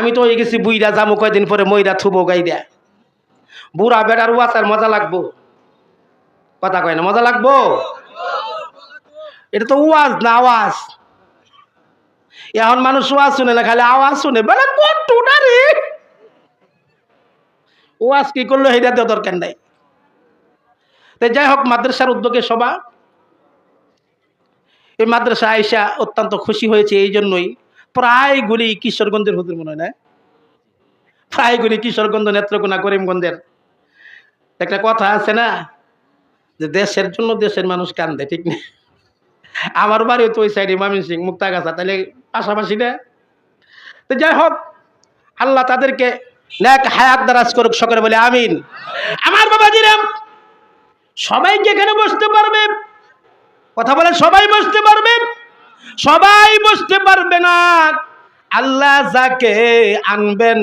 আমি তো হয়ে গেছি বুইরা যামু কয়দিন পরে মইরা থুবো গাই দেয়া। বুড়া বেড়ার ওয়াচার মজা লাগবো। কথা কয় না, মজা লাগবো? এটা তো ওয়াজ না আওয়াজ। এখন মানুষ ওয়াজ শুনে না, খালি আওয়াজ শুনে বেলা কটুটা রে। ওয়াজ কি করল সেইটা তো দরকার নাই। তো যাই হোক, মাদ্রাসার উদ্যোগে সভা। এই মাদ্রাসা আইসা অত্যন্ত খুশি হয়েছে, এই জন্যই প্রায়গুলি কিশোরগঞ্জের হুজুর মনে হয় না? প্রায়গুলি কিশোরগঞ্জ নেত্রকোনা করিমগঞ্জের। একটা কথা আছে না, যে দেশের জন্য দেশের মানুষ কান্দে, ঠিক না? আমার বাড়িও তো ওই সাইডে মামিন সিং মুক্তাগাছা তাহলে পাশাপাশি না? তো যাই হোক, আল্লাহ তাদেরকে ন্যাক হায়াত দারাজ করুক, সকলে বলে আমিন। আমার বাবাজিরা সবাইকে এখানে বসতে পারবে কথা বলে সবাই বসতে পারবে সবাই বসতে পারবে না। আল্লাহ যাকে আনবেন,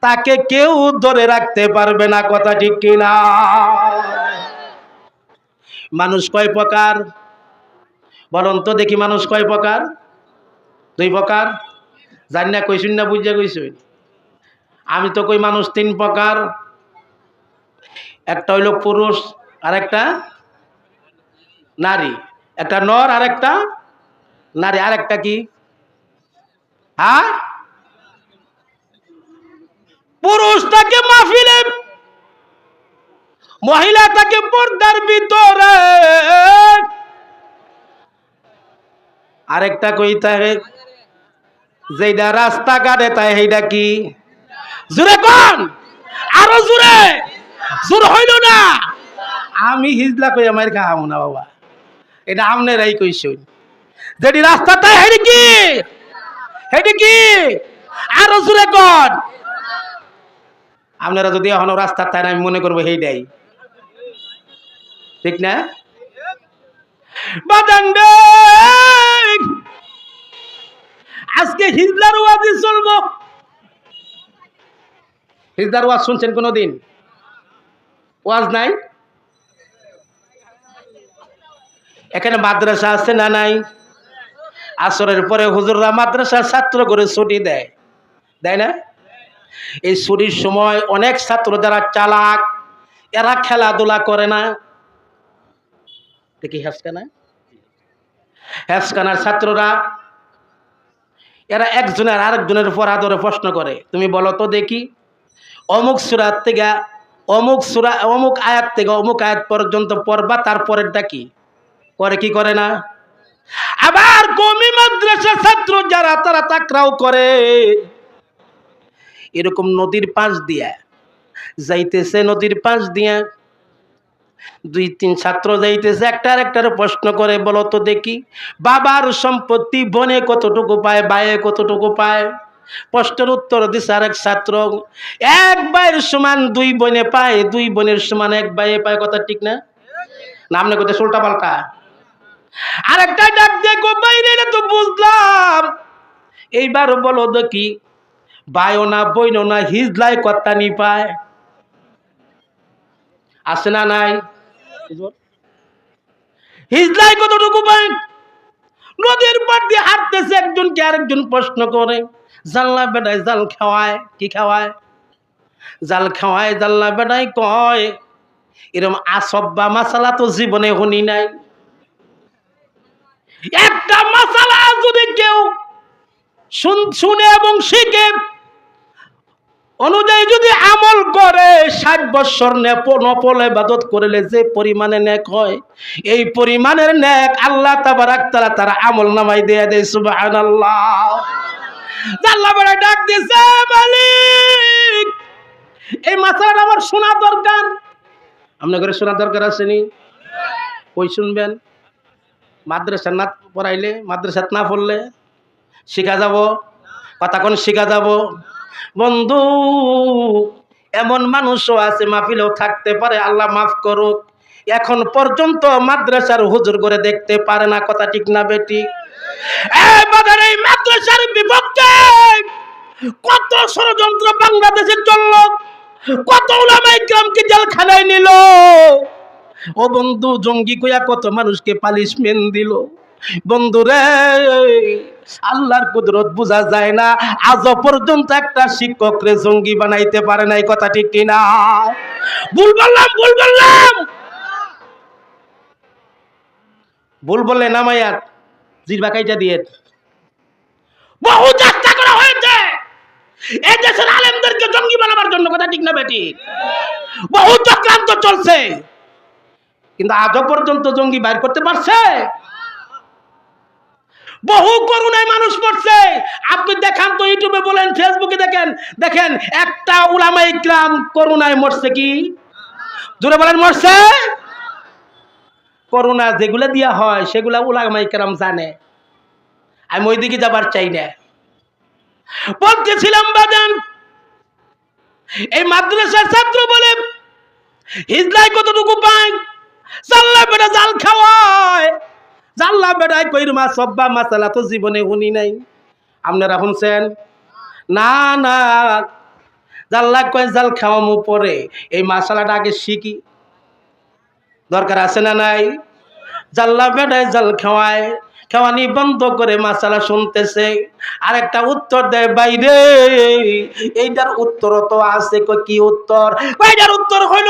তাকে কেউ ধরে রাখতে পারবে না, কথা ঠিক কিনা? মানুষ কয় প্রকার? বলুন তো দেখি মানুষ কয় প্রকার? দুই প্রকার? জানি না, কইসুন না, বুঝা কইসুন। আমি তো কই মানুষ তিন প্রকার। একটা হইল পুরুষ আর একটা নারী। একটা নর আর একটা নারী আর একটা কি? হ্যাঁ? পুরুষ তাকে মাহফিলে, মহিলা তাকে পর্দার ভিতরে। আরেকটা কই তাহে যেটা রাস্তাঘাটে তাই সেইটা কি? জোরে কোন, আরও জোরে, জোর হইল না। আমি হিজলা কই আমার খাহামু না বাবা। এটা আমনেরাই কইছুন। যেটি রাস্তাতে হেডি কি? হেডি কি? আরও জোরে কোন। আপনারা যদি এখনও রাস্তার তাই আমি মনে করব সেইটাই ঠিক না? আজকে হিজলার ওয়াজি চলবো। হিজলার ওয়াজ শুনছেন কোনোদিন? ওয়াজ নাই? এখানে মাদ্রাসা আছে না নাই? আসরের পরে হুজুররা মাদ্রাসার ছাত্র করে ছুটি দেয়। দেয় না? এই ছুটির সময় অনেক ছাত্র যারা চালাক, এরা খেলাধুলা করে না। দেখি হ্যাসকানা হ্যাসকানার ছাত্ররা, এরা একজনের আরেকজনের পড়া ধরে প্রশ্ন করে, তুমি বলো তো দেখি। অমুক সুরাত থেকে, অমুক সুরা, অমুক আয়াত থেকে, অমুক আয়াত পর্যন্ত পড়বা, তারপরেরটা কি? করে কি করে না? আবার কমি মাদ্রাসা ছাত্র যারা, তারা তাকরাও করে। এরকম নদীর পাশ দিয়া, যাইতেছে নদীর পাশ দিয়া, দুই, তিন ছাত্র যাইতেছে একটার একটার প্রশ্ন করে, বলো তো দেখি, বাবার সম্পত্তি, বনে কতটুকু পায়, বায়ে কতটুকু পায়? প্রশ্নের উত্তর দিছে আরেক ছাত্র, এক ভাইয়ের সমান দুই বোনে পায়, দুই বোনের সমান এক ভাইয়ে পায়, কথা ঠিক না? নাম না কোথায় উল্টা পাল্টা। আরেকটা ডাক দিয়ে গো বাইরে তো বুঝলাম। এইবার বলো দেখি বায়ও না বইনো না হিজলাই কর্তা নি পায় আছে না নাই? হিজলাই কতটুকু পায়? নদীর পার দিয়ে হাঁটতেছে একজনকে আরেকজন প্রশ্ন করে জানলা বেড়ায় জাল খাওয়ায় কি খাওয়ায়? জাল খাওয়ায় জানলা বেড়ায় কয় এরকম আসব বা মাসালা তো জীবনে শুনি নাই। একটা মাসালা যদি কেউ শুন- এবং শিখে, অনুযায়ী যদি আমল করে, ষাট বৎসর নপল এবাদত করলে যে পরিমাণে ন্যাক হয়, এই পরিমাণের ন্যাক আল্লাহ তাবারাক তারা তারা আমল নামাই দিয়ে দেয় সুবাহান আল্লাহ বলে, ডাক দিছে মালিক। এই মাসালাটা আমার শোনা দরকার। আপনার ঘরে শোনা দরকার আছে নি কই শুনবেন? মাদ্রাসা না পড়াইলে মাদ্রাসাত না পড়লে শিখা যাব? কোন শিখা যাব? বন্ধু, এমন মানুষও আছে, মাহফিলেও থাকতে পারে, আল্লাহ মাফ করুক। এখন পর্যন্ত মাদ্রাসার হুজুর করে দেখতে পারে না, কথা ঠিক না বেটি এই মাদ্রাসার বিপক্ষে কত ষড়যন্ত্র বাংলাদেশের চলল কত উলামাই গ্রামকে জেলখানায় নিল। ও বন্ধু, জঙ্গি কইয়া কত মানুষকে পালিশমেন্ট দিল। বন্ধুরে আল্লাহর কুদরত বোঝা যায় না। আজও পর্যন্ত একটা শিক্ষক রে জঙ্গি বানাইতে পারে নাই, কথা ঠিক কিনা? ভুল বললাম ভুল বললাম! ভুল বললে না মাইয়ার জিরবা কাইটা দিয়ে। বহু চেষ্টা করা হয়েছে। এই দেশের আলেমদেরকে জঙ্গি বানাবার জন্য, কথা ঠিক না বেটি? বহু চক্রান্ত চলছে। কিন্তু আজও পর্যন্ত জঙ্গি বাইর করতে পারছে? বহু করুণায় মানুষ মরছে। আপনি দেখান তো ইউটিউবে বলেন ফেসবুকে দেখেন দেখেন একটা উলামা ইকরাম করুণায় মরছে কি? জোরে বলেন, মরছে? করুণা যেগুলো দিয়া হয়, সেগুলা উলামা ইকরাম জানে। আমি ওই দিকে যাবার চাই না। বলতেছিলাম, বাজান, এই মাদ্রাসার ছাত্র বলে হিজলাই কতটুকু পায়? জাল্লা বেটা জাল খাওয়ায়। জাল্লা বেটায় কইর মাছ সব্বা মাসালা তো জীবনে শুনি নাই। আপনারা শুনছেন? না না। জাল্লা কয়, জাল খাওয়ামু পরে। এই মশালাটা আগে শিখি। দরকার আছে না নাই? জাল্লা বেটায় জাল খাওয়ায়। খাওয়ানি বন্ধ করে মাসালা শুনতেছে। আর একটা উত্তর দেয়, বাইরে, এইটার উত্তর তো আছে। কি উত্তর? কই উত্তর হইল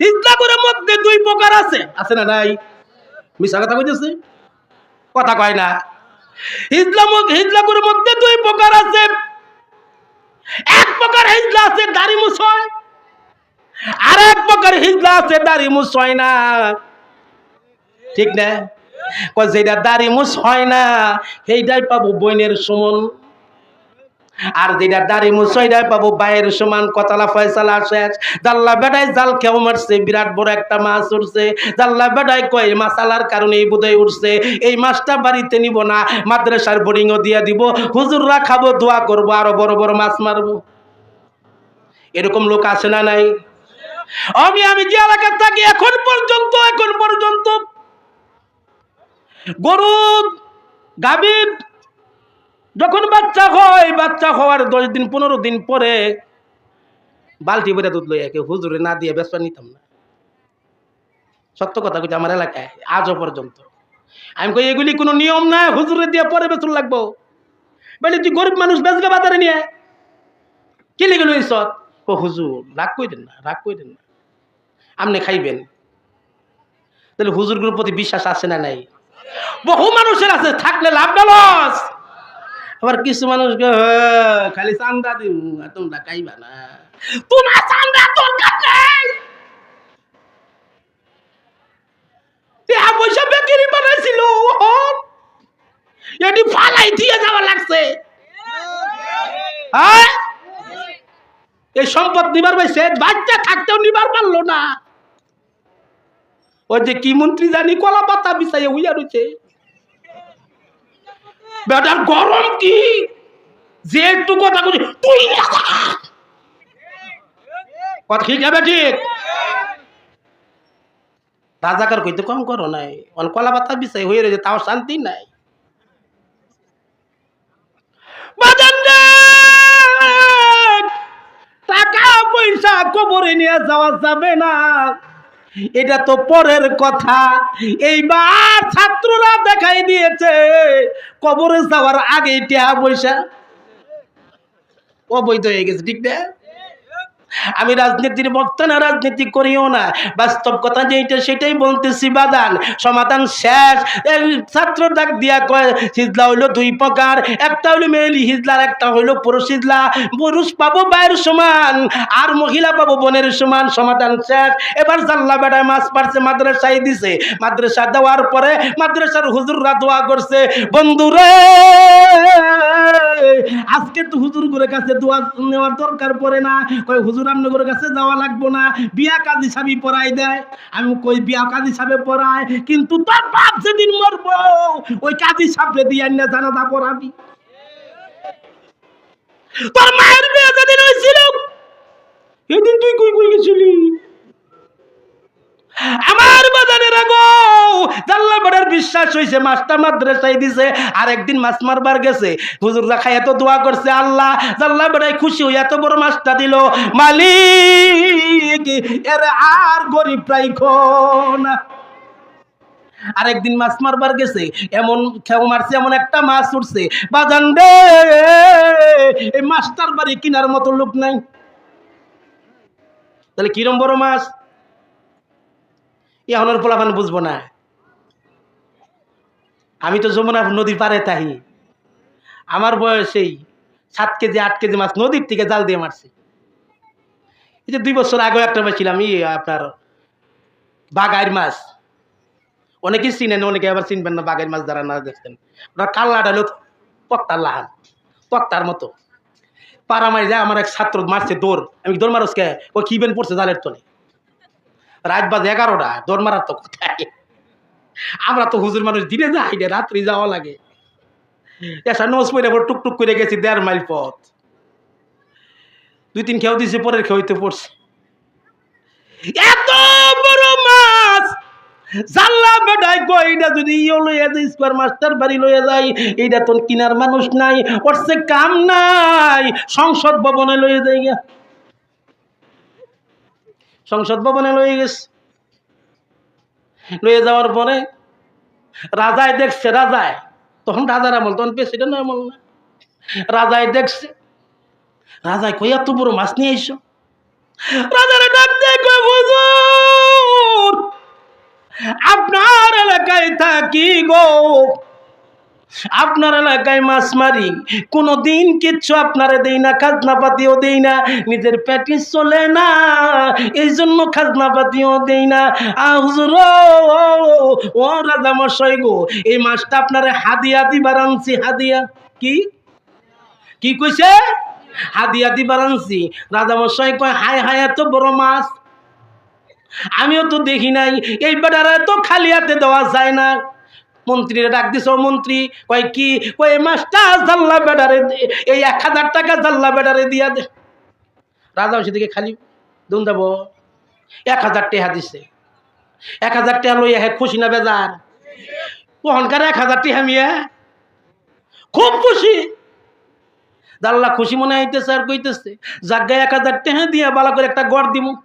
ইসলামের মধ্যে দুই প্রকার আছে। আছে না নাই? মিশা কথা কইতেছে? কথা কয় না। ইসলাম হিজলামের মধ্যে দুই প্রকার আছে। এক প্রকার হিজলা আছে, দাড়ি মুছয়। আর এক প্রকার হিজলা আছে, দাড়ি মুছয় না। ঠিক না? যেটা দাড়ি মুছ হয় না সেইটাই পাবো বইনের সমান। আর যেটা দাড়ি মুছ সেইটাই পাবো বাইয়ের সমান কতলা ফয়সালা শেষ। জাল্লা বেটায় জাল খেও মারছে, বিরাট বড় একটা মাছ উঠছে জাল্লা বেটায় কয় মাসালার কারণে এই বোধহয় উঠছে এই মাছটা বাড়িতে নিব না, মাদ্রাসার বোর্ডিংও দিয়ে দিব। হুজুররা খাব, দোয়া করব, আরও বড় বড় মাছ মারবো। এরকম লোক আছে না নাই? আমি আমি যে এলাকার থাকি, এখন পর্যন্ত এখন পর্যন্ত গরু গাভীর যখন বাচ্চা হয়, বাচ্চা হওয়ার দশ দিন, পনেরো দিন পরে বালতি বেড়ে দুধ লইয়া কেউ হুজুরে, না দিয়ে ব্যবসা নিতাম না। সত্য কথা কইতে আমার এলাকায়, আজও পর্যন্ত। আমি কই, এগুলি কোনো নিয়ম না, হুজুরে দিয়ে পরে বেচুন লাগবো। বলে, তুই গরিব মানুষ বেচবে বাজারে নিয়ে কি লিখে লইছ ও হুজুর, রাগ কই দেন না, রাগ কই দেন না। আপনি খাইবেন। তাহলে হুজুরগুলোর প্রতি বিশ্বাস আছে না নাই? বহু মানুষের আছে, থাকলে লাভ না লস। আবার কিছু মানুষকে "হ্যাঁ, খালি চান্দা দিন আর তোমরা খাইবা না। তোমার চান্দা দরকার নেই দিয়ে লাগছে। এই সম্পদ থাকতেও না। যে কি মন্ত্রী জানি কলা পাতা বিছাইয়া উইয়া রয়েছে বেটার গরম কি? যে একটু কথা বলি, তুই কথা। ঠিক হবে ঠিক? রাজাকার কইতে কম করো নাই। অন কলা পাতা বিছাই হয়ে রয়েছে, তাও শান্তি নাই। টাকা পয়সা কবরে নিয়ে যাওয়া যাবে না। এটা তো পরের কথা। এইবার ছাত্ররা দেখাই দিয়েছে, কবরে যাওয়ার আগে টিয়া পয়সা। অবৈধ হয়ে গেছে, ঠিক না? আমি রাজনীতির বক্তা না, রাজনীতি করিও না। বাস্তব কথা যেটা সেটাই বলতেছি, বাদান। সমাধান শেষ। ছাত্র ডাক দিয়া কয়, হিজলা হইল দুই প্রকার। একটা হইল মেয়েলি হিজলার একটা হইল পুরুষ হিজলা। পুরুষ পাবো বাইর সমান, আর মহিলা পাবো বোনের সমান। সমাধান শেষ। এবার জাল্লা বেড়ায় মাছ পারছে, মাদ্রাসায় দিছে। মাদ্রাসা দেওয়ার পরে মাদ্রাসার হুজুররা দোয়া করছে, বন্ধুরে আজকে তো হুজুরগুলোর কাছে দোয়া নেওয়ার দরকার পড়ে না। কই হুজুর আপনাদের কাছে যাওয়া লাগবো না। বিয়া কাজী সাবি পড়াই দেয়। আমি কই, বিয়া কাজী সাবে পড়ায়, কিন্তু তোর বাপ যেদিন মরবো, ওই কাজী সাপে দিয়ে না জানাজা পড়াবি। তোর মায়ের বিয়ে যেদিন হয়েছিল এদিন তুই কই কই গেছিলি? আমার বাজারে রাগো জাল্লা বড়ার বিশ্বাস হইছে মাছটা মাদ্রাসায় দিছে আর একদিন মাছ মারবার গেছে। হুজুররা খাই এত দোয়া করছে, আল্লাহ জাল্লা বড়াই খুশি হয়ে এত বড় মাছটা দিল। মালিক, এর আর গরিব প্রায় না আরেকদিন মাছ মারবার গেছে, এমন খেউ মারছে, এমন একটা মাছ উঠছে। বাজান রে, এই মাছটার বাড়ি কিনার মতো লোক নাই। তাহলে কিরম বড় মাছ? এখনের পোলাপান বুঝব না। আমি তো যমুনা নদীর পারে তাহি আমার বয়সেই সাত কেজি, আট কেজি মাছ নদীর থেকে জাল দিয়ে মারছি। এই যে দুই বছর আগেও একটা ছিলাম ই আপনার বাগাইর মাছ। অনেকেই চিনেন, অনেকে আবার চিনবেন না বাগাইর মাছ যারা না দেখছেন। ওটা কাল্লাটা হলো পক্তার লাহান পক্তার মতো। পাড়া মারি যায়, আমার এক ছাত্র মারছে দৌড়। আমি দৌড় মারসকে ও কি বেন পড়ছে জালের তলে? রাত বাজে এগারোটা, দৌড় মারার তো কোথায় আমরা তো হুজুর মানুষ দিনে যাই না, রাত্রি যাওয়া লাগে। এসা নোজ পরে পর টুকটুক করে গেছি দেড় মাইল পথ। দুই তিন খেউ দিছে, পরের খেউতে পড়ছে। এত বড় মাছ! জাল্লা বেডাই গো এইটা যদি ইও লইয়া যায় স্কোয়ার মাস্টার বাড়ি লইয়া যায় এইটা তোর কিনার মানুষ নাই, ওর কাম নাই। সংসদ ভবনে লইয়া যায় গিয়া সংসদ ভবনে লইয়া গেছে। লয়ে যাওয়ার পরে রাজায় দেখছে রাজায় তখন রাজার আমল, তখন প্রেসিডেন্ট আমল না। রাজায় দেখছে রাজায় কই, এত বড় মাছ নিয়ে এসো রাজারে ডাক কই হুজুর, আপনার এলাকায় থাকি গো। আপনার এলাকায় মাছ মারি কোনো দিন কিচ্ছু আপনারে দেই না খাজনা পাতিও দেই না নিজের পেটি চলে না এই জন্য খাজনা পাতিও দেই না। আহ ও, ও, ও রাজা মশাই গো এই মাছটা আপনারে হাদিয়া দিবার আনছি হাদিয়া। কি? কি কইছে? হাদিয়া দিবার আনছি। রাজা মশাই কয় হায় হায় এত বড় মাছ। আমিও তো দেখি নাই এই বেটারে তো খালি হাতে দেওয়া যায় না। মন্ত্রীরা ডাক দিছ মন্ত্রী, কয় কি? কয় মাছটা জাল্লা বেটারে দে- এই এক হাজার টাকা জাল্লা বেটারে দিয়া দে। রাজা সেদিকে খালি দুন যাব এক হাজার টেহা দিছে। এক হাজার টেহা লইয়া হে খুশি না বেজার? ওহনকার এক হাজার টেহা মিয়া খুব খুশি। জাল্লা খুশি মনে হইতেছে আর কইতেছে জাগায় এক হাজার টেহা দিয়া বালা করে একটা গড় দিমু।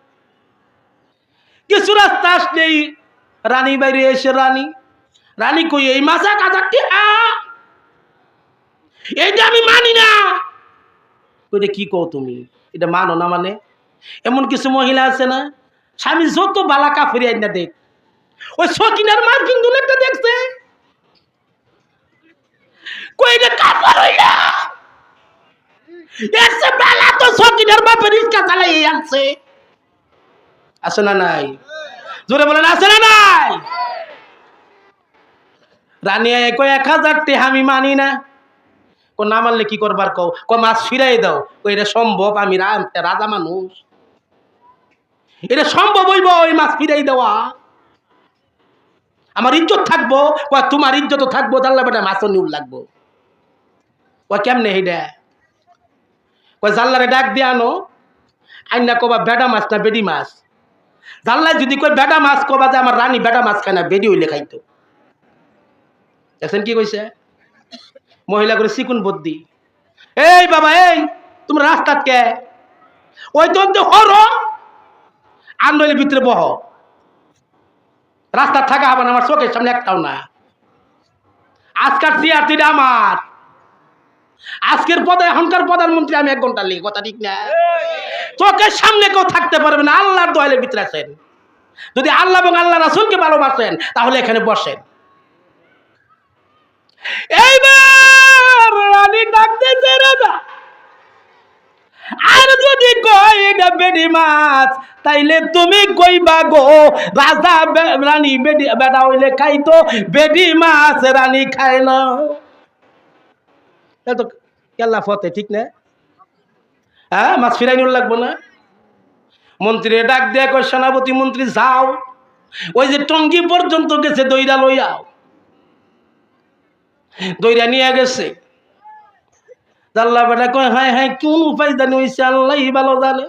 কিছু রাস্তা আসলেই রানী বাইরে এসে রানী রানী কই, এই এক হাজার টিহা এইটা আমি মানি না। ওইটা কি কও তুমি? এটা মানো না মানে? এমন কিছু মহিলা আছে না, স্বামী যত বালা কাফরি আইনা দেখ, ওই সকিনার মার কিন্তু একটা দেখছে। কই, এটা কাফর হইলা? এসে বালা তো সকিনার বাপের ইচ্ছা চালাই আনছে। আছে না নাই? জোরে বলেন, আছে না নাই? রানী আয় কয়, এক হাজার টে আমি মানি না। কো না মানলে কি করবার কও? ক মাছ ফিরাই দাও। কো এটা সম্ভব, আমি রাজা মানুষ। এটা সম্ভব হইব ওই মাছ ফিরাই দেওয়া। আমার ইজ্জত থাকব। কয়, তোমার ইজ্জত থাকব, জানলা বেটা মাছও নিউল লাগবো। ও কেমনে হেডা কয়, জানলারে ডাক দিয়ে আনো। আইনা কবা, বেডা মাছ না বেডি মাছ? জানলায় যদি কই বেডা মাছ, কবা যে, আমার রানী বেডা মাছ খায় না, বেডি হইলে খাইতো। দেখছেন কি কইছে? মহিলা করে চিকুন বুদ্ধি। এই বাবা, এই তুমি রাস্তাত কে? ওই তো তো হর। আর নইলে ভিতরে বহ। রাস্তা থাকা হবে না, আমার চোখের সামনে একটাও না। আজকার সিআরটিটা আমার। আজকের পদে, এখনকার প্রধানমন্ত্রী, আমি এক ঘণ্টা লিখি কথা ঠিক না। চোখের সামনে কেউ থাকতে পারবে না, আল্লাহর দয়ালের ভিতরে আছেন। যদি আল্লাহ এবং আল্লাহ রাসুলকে ভালোবাসেন, তাহলে এখানে বসেন। এইবার রানী ডাকতেছে রাজা আর যদি কয় এটা বেডি মাছ, তাইলে তুমি কইবা গো? রাজা রানী বেডি বেটা হইলে খাইতো বেডি মাছ রানী খায় না। তো কেল্লা ফতে, ঠিক না? হ্যাঁ মাছ ফিরাই নিউল লাগবো না? মন্ত্রী ডাক দেয়া কয়, সেনাপতি মন্ত্রী যাও। ওই যে টঙ্গি পর্যন্ত গেছে দইরা লইয়াও দইরা নিয়ে গেছে। জাল্লা বেটা কয়, হায় হায়, কোন উপায় জানি হয়েছে আল্লাহ ভালো জানে।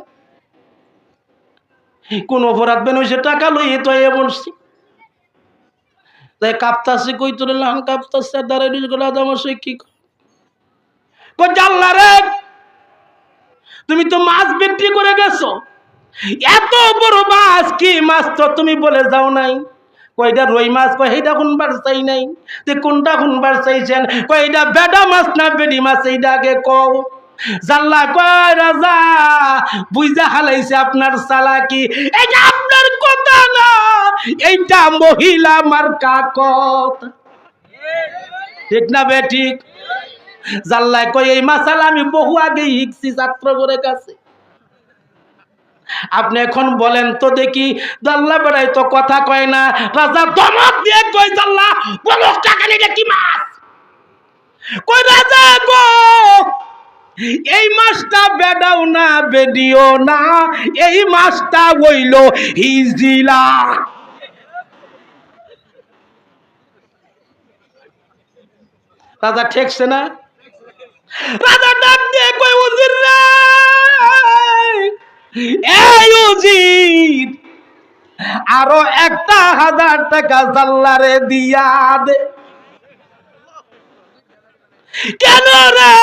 কোন অপরাধ বেন হয়েছে টাকা লইয়ে তো এ বলছি তাই কাঁপতাছে কই তোর লান কাঁপতাছে দাঁড়াই গলা আমার সে কি জাল্লা রে! তুমি তো মাছ বিক্রি করে গেছো। এত বড় মাছ কি মাছ তো তুমি বলে যাও নাই? কয়টা রুই মাছ কয় এইটা শুনবার চাই নাই? তে কোনটা শুনবার চাইছেন কয় এইটা বেডা মাছ না বেডি মাছ এইটা আগে কও। জাল্লা কয়, রাজা বুঝা হালাইছে আপনার চালাকি। এটা আপনার কথা না এইটা মহিলা মার্কা কথা ঠিক না বে, ঠিক? জাল্লায় কই এই মাসালা আমি বহু আগে শিখছি ছাত্র করে কাছে আপনি এখন বলেন, তো দেখি জাল্লা বেড়াই তো কথা কয় না। রাজা দমক দিয়ে কই জাল্লা টাকা নিয়ে কি মাছ? কই রাজা গো, এই মাছটা বেডাও না, বেডিও না। এই মাছটা হইল হিজিলা। রাজা ঠেকছে না? রাজা ডাক দিয়ে কই উজির আরও একটা হাজার টাকা জাল্লারে দিয়া দে। কেন রে?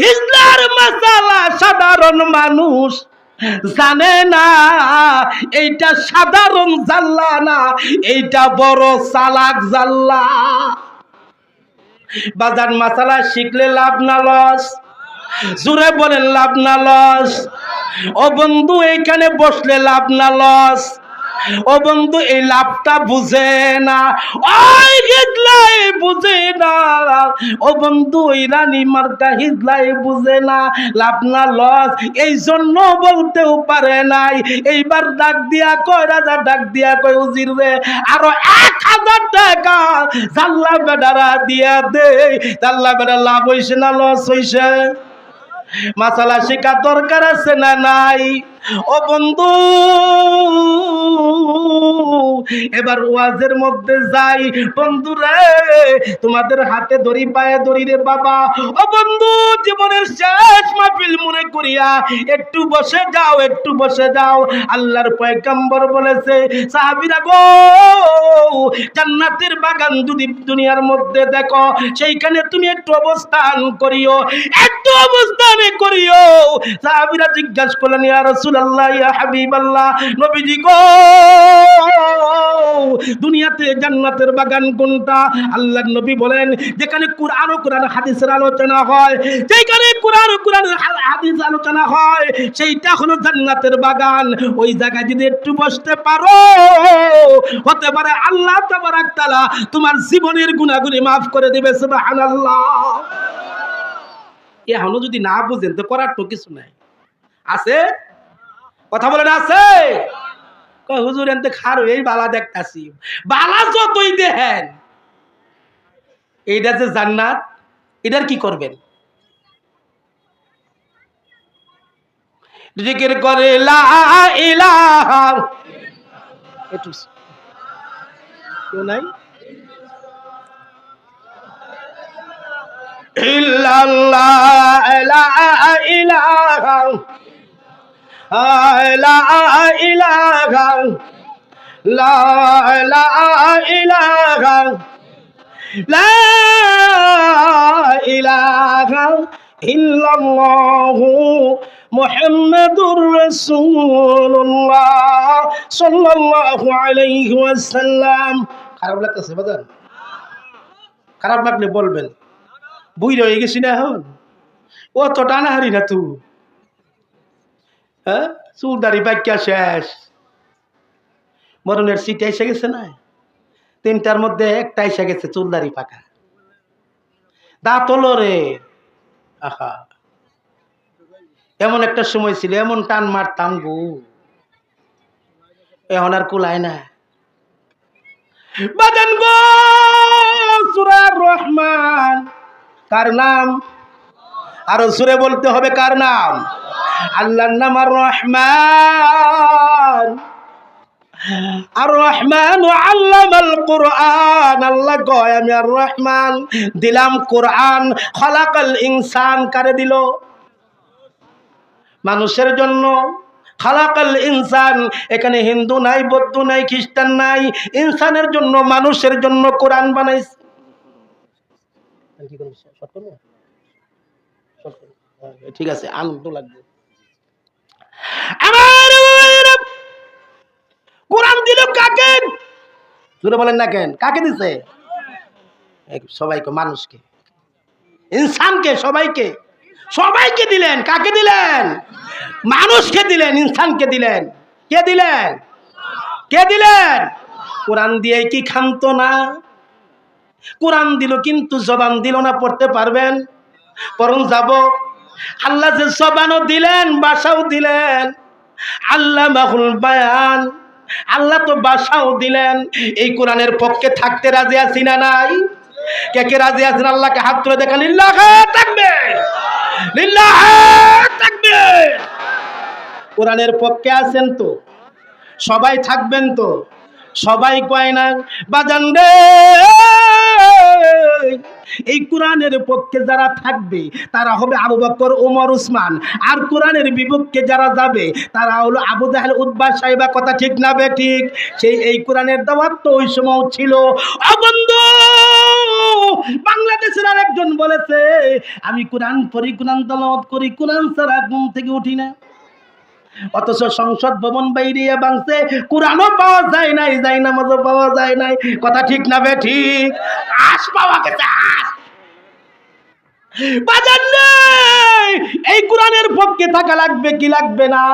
হিজলার মাসালা সাধারণ মানুষ জানে না, এইটা সাধারণ জাল্লা না, এইটা বড় চালাক জাল্লা। বাজার মাসালা শিখলে লাভ না লস জুড়ে বলেন, লাভ না লস। ও বন্ধু, এইখানে বসলে লাভ না লস। ও বন্ধু, এই লাভটা বুঝে না। ওই বুঝে না। ও বন্ধু, ওই রানী মার্কা হিজলাই বুঝে না। লাভ না লস, এই জন্য বলতেও পারে নাই। এইবার ডাক দিয়া কয়, রাজা, ডাক দিয়া কয়, উজির রে, আরও এক হাজার টাকা জাল্লা বেডারা দিয়া দে। জাল্লা বেডা লাভ হইছে না লস হইছে? মাসালা শেখা দরকার আছে না নাই? ও বন্ধু, এবার ওয়াজের মধ্যে যাই। বন্ধু রে, তোমাদের হাতে দড়ি, পায়ে দড়ি রে বাবা। ও বন্ধু, জীবনের শেষ মাহফিল মনে করিয়া একটু বসে যাও, একটু বসে যাও। আল্লাহর পয়গম্বর বলেছে, সাহাবীরা গো, জান্নাতের বাগান যদি দুনিয়ার মধ্যে দেখো, সেইখানে তুমি একটু অবস্থান করিও, একটু অবস্থানে করিও। সাহাবীরা জিজ্ঞাসা করলেন, ইয়া রাসূলুল্লাহ, ইয়া হাবিবাল্লাহ, নবীজি গো! দুনিয়াতে জান্নাতের বাগান কোনটা? আল্লাহর নবী বলেন, যেখানে কুরআন ও কোরআন হাদিসের আলোচনা হয়, যেখানে কুরআন ও কোরআন হাদিস আলোচনা হয়, সেইটা হলো জান্নাতের বাগান। ওই জায়গায় যদি একটু বসতে পারো, হতে পারে আল্লাহ তাবারাক তাআলা তোমার জীবনের গুনাহগুলি মাফ করে দিবে, সুবহানাল্লাহ। এখনও যদি না বুঝেন, তো করার তো কিছু নাই। আছে? কথা বলেন আছে? হুজুর, এনতে খারো, এই বালা দেখতাছি। বালা যতই দেখেন, এইটা যে জান্নাত, এটার কি করবেন? জিকির করে কেউ লা ইলাহা, লা লা সাল্লাল্লাহু আলাইহি ওয়াসাল্লাম। খারাপ লাগতেছে বাজার খারাপ লাগলে বলবেন। বুই রয়ে গেছি না এখন। ও তো টানাহারি না তুই। হ্যাঁ? চুল দাড়ি বাক্যা শেষ। মরণের সিট এসে গেছে না? তিনটার মধ্যে একটা এসে গেছে, চুল দাড়ি পাকা। দাঁত হলো রে। আহা। এমন একটা সময় ছিল, এমন টান মারতাম গো। এখন আর কুলায় না। বাদান গো, সুরার রহমান। কার নাম? আরও সুরে বলতে হবে কার নাম? আল্লাহর নাম আর রহমান। আর রহমান আল্লামাল কোরআন। আল্লাহ কয়, আমি আর রহমান দিলাম কোরআন। খলাকাল ইনসান কারে দিল? মানুষের জন্য। খালাকাল ইনসান, এখানে হিন্দু নাই, বৌদ্ধ নাই, খ্রিস্টান নাই। ইনসানের জন্য, মানুষের জন্য কোরআন বানাইছে। ঠিক আছে আনন্দ লাগবে। আমার কোরআন দিল কাকে? জোরে বলেন না কেন? কাকে দিছে? সবাইকে মানুষকে। ইনসানকে সবাইকে। সবাইকে দিলেন কাকে দিলেন? মানুষকে দিলেন ইনসানকে দিলেন। কে দিলেন? কে দিলেন? কোরআন দিয়ে কি খান্ত না? কোরআন দিল কিন্তু জবান দিল না পড়তে পারবেন? বরং যাব। আল্লাহ যে জবানও দিলেন, বাসাও দিলেন। আল্লাহ মাহুল বায়ান, আল্লাহ তো বাসাও দিলেন। এই কোরআনের পক্ষে থাকতে রাজি আছি না নাই? কে কে রাজি আছেন? আল্লাহকে হাত তুলে দেখান। থাকবে থাকবে কোরআনের পক্ষে আছেন তো? সবাই থাকবেন তো? সবাই কয় না, বাজান রে! এই কোরআনের পক্ষে যারা থাকবে, তারা হবে আবু বকর ওমর উসমান। আর কোরআনের বিপক্ষে যারা যাবে, তারা হলো আবু জাহেল উদ্বাস সাহেবা, কথা ঠিক না বে ঠিক? সেই, এই কোরআনের দাওয়াত তো ওই সময় ছিল। অবন্ধ বাংলাদেশের আরেকজন বলেছে, আমি কোরআন পড়ি, কোরআন তালাওয়াত করি, কোরআন ছাড়া ঘুম থেকে উঠি না। অথচ সংসদ ভবন বাইরে বাংছে কোরআনও পাওয়া যায় নাই যাই নামাজও পাওয়া যায় নাই। কথা ঠিক না বে ঠিক? আশ পাওয়া গেছে আশ বাজার নেই। এই কোরআনের পক্ষে থাকা লাগবে কি লাগবে না?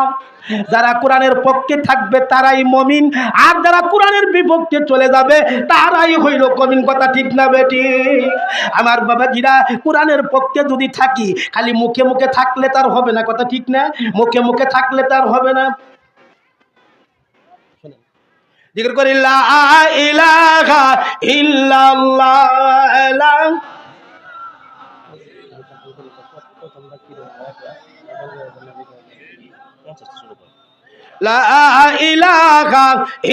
যারা কোরআনের পক্ষে থাকবে তারাই মমিন, আর যারা কোরআনের বিপক্ষে চলে যাবে তারাই হইল কমিন। কথা ঠিক না বেটি? আমার বাবাজিরা, কোরআনের পক্ষে যদি থাকি, খালি মুখে মুখে থাকলে তার হবে না। কথা ঠিক না? মুখে মুখে থাকলে তার হবে না। জিজ্ঞেস করি ইল্লাল্লাহ লা লা ইলাহা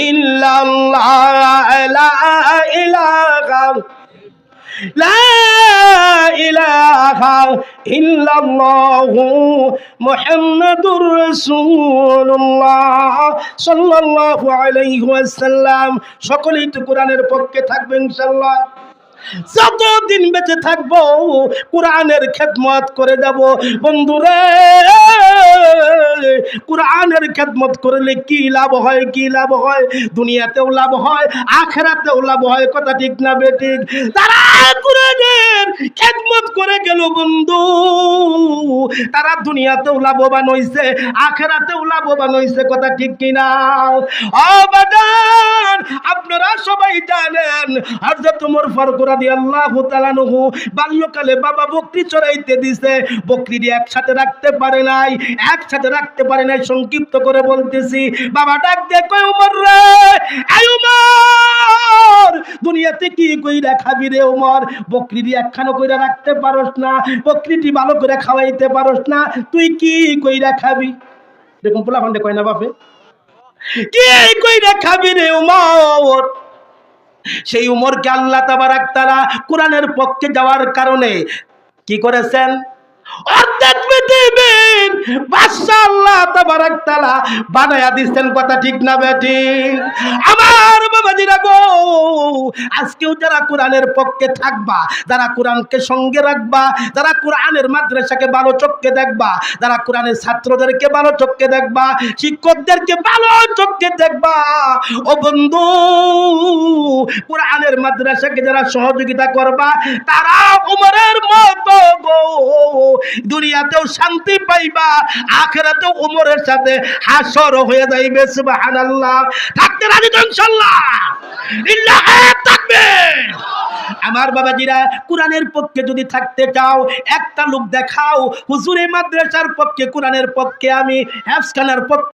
ইল্লাল্লাহ লা ইলাহা لا إله إلا الله محمد رسول الله صلى الله عليه وسلم সকলেই তো কোরআনের পক্ষে থাকবে ইনশাল্লাহ যতদিন বেঁচে থাকব, কোরআনের খেদমত করে যাব। বন্ধুরে, কোরআনের খেদমত করলে কি লাভ হয়, কি লাভ হয়? দুনিয়াতেও লাভ হয়, আখেরাতেও লাভ হয়, কথা ঠিক না বেঠিক তারা কোরআনের খেদমত করে গেল বন্ধু। তারা দুনিয়াতেও লাভবান হইছে, আখেরাতেও লাভবান হইছে, কথা ঠিক কিনা? অবাদান আপনারা সবাই জানেন, হযরত ওমর ফারুক রাদিয়াল্লাহু তাআলা নহু বাল্যকালে বাবা বকরি চড়াইতে দিছে, বকরিটি একসাথে রাখতে পারে নাই, একসাথে রাখতে পারে নাই, সংক্ষিপ্ত করে বলতেছি, বাবা ডাক দে কই উমর রে? এই উমর, দুনিয়াতে কি কইরা খাবি রে উমর? বকরিটি একখানো কইরা রাখতে পারস না, বকরিটি ভালো করে খাওয়াইতে পারস না, তুই কি কইরা খাবি? দেখুন পোলা ফান্ডে কয় না বাপে? কি কইরা খাবি রে উমর? সেই উমরকে আল্লাহ তাবারাক তারা কোরআনের পক্ষে যাওয়ার কারণে কি করেছেন? অর্ধেক পৃথিবীর বাদশা আল্লাহ তাআলা বানায়া দিচ্ছেন কথা ঠিক না বেটি আমার বাবাজিরা গো, আজকেও যারা কোরআনের পক্ষে থাকবা, যারা কোরআনকে সঙ্গে রাখবা, যারা কোরআনের মাদ্রাসাকে ভালো চোখকে দেখবা, যারা কোরআনের ছাত্রদেরকে ভালো চোখকে দেখবা, শিক্ষকদেরকে ভালো চোখকে দেখবা, ও বন্ধু, কোরআনের মাদ্রাসাকে যারা সহযোগিতা করবা তারা উমরের মতো গো। দুনিয়াতেও শান্তি পাইবা আখেরাতে উমরের সাথে হাসর হয়ে যাইবে, সুবহানাল্লাহ। থাকতে রাজি থাকবে আমার বাবাজিরা, কোরআনের পক্ষে যদি থাকতে চাও, একটা লোক দেখাও, হুজুরে মাদ্রাসার পক্ষে, কোরআনের পক্ষে আমি হ্যাফসখানার পক্ষে